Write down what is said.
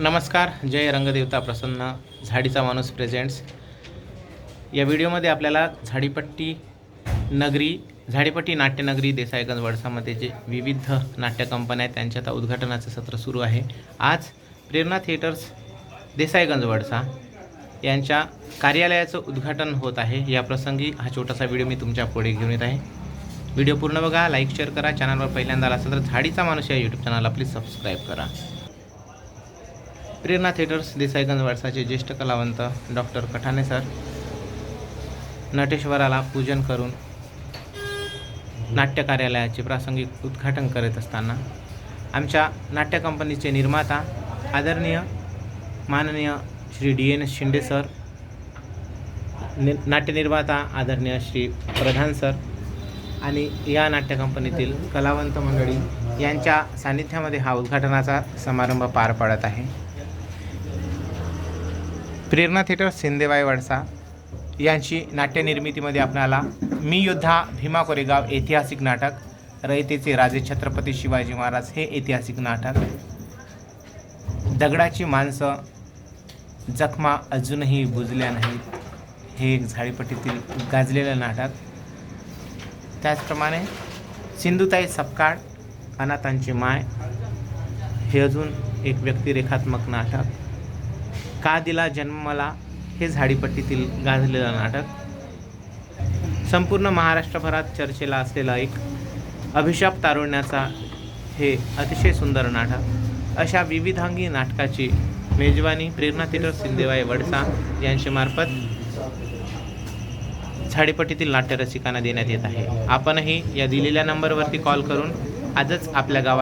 नमस्कार जय रंगदेवता प्रसन्न झाडीचा माणूस प्रेझेंट्स या व्हिडिओमध्ये आपल्याला झाडीपट्टी नगरी झाडीपट्टी नाट्यनगरी देसाईगंज वडसामध्ये जे विविध नाट्य कंपन्या आहेत त्यांच्या आता उद्घाटनाचं सत्र सुरू आहे. आज प्रेरणा थिएटर्स देसाईगंज वडसा यांच्या कार्यालयाचं उद्घाटन होत आहे. या प्रसंगी हा छोटासा व्हिडिओ मी तुमच्यापुढे घेऊन येत आहे. व्हिडिओ पूर्ण बघा लाईक शेअर करा. चॅनलवर पहिल्यांदा आला असेल तर झाडीचा माणूस या यूट्यूब चॅनलला प्लीज सबस्क्राईब करा. प्रेरणा थिएटर्स देसाईगंज वारसाचे ज्येष्ठ कलावंत डॉक्टर कठाणे सर नटेश्वराला पूजन करून नाट्य कार्यालयाचे प्रासंगिक उद्घाटन करत असताना आमच्या नाट्य कंपनीचे निर्माता आदरणीय माननीय Shri D N S Shinde sir नि नाट्यनिर्माता आदरणीय श्री प्रधान सर आणि या नाट्य कंपनीतील कलावंत मंडळी यांच्या सान्निध्यामध्ये हा उद्घाटनाचा समारंभ पार पडत आहे. प्रेरणा थिएटर सिंदेबाई वडसा यांची नाट्यनिर्मितीमध्ये आपणाला मी योद्धा भीमा कोरेगाव ऐतिहासिक नाटक रयतेचे राजे छत्रपती शिवाजी महाराज हे ऐतिहासिक नाटक दगडाची माणसं जखमा अजूनही बुजल्या नाहीत हे एक झाडीपट्टीतील गाजलेलं नाटक. त्याचप्रमाणे सिंधुताई सपकाळ अनाथांची माय हे अजून एक व्यक्तिरेखात्मक नाटक. का दिला जन्म मला हे झाडीपट्टीतील गाजलेलं नाटक? संपूर्ण महाराष्ट्रभरात चर्चेला असलेला एक अभिशाप तारुण्याचा हे अतिशय सुंदर नाटक. अशा विविधांगी नाटकाची मेजवानी प्रेरणा थिएटर सिंदेवाई वडसा यांच्या मार्फत झाडीपट्टीतील नाट्यरसिकांना देण्यात येत आहे. आपणही या दिलेल्या नंबरवरती कॉल करून आजच आपल्या गावात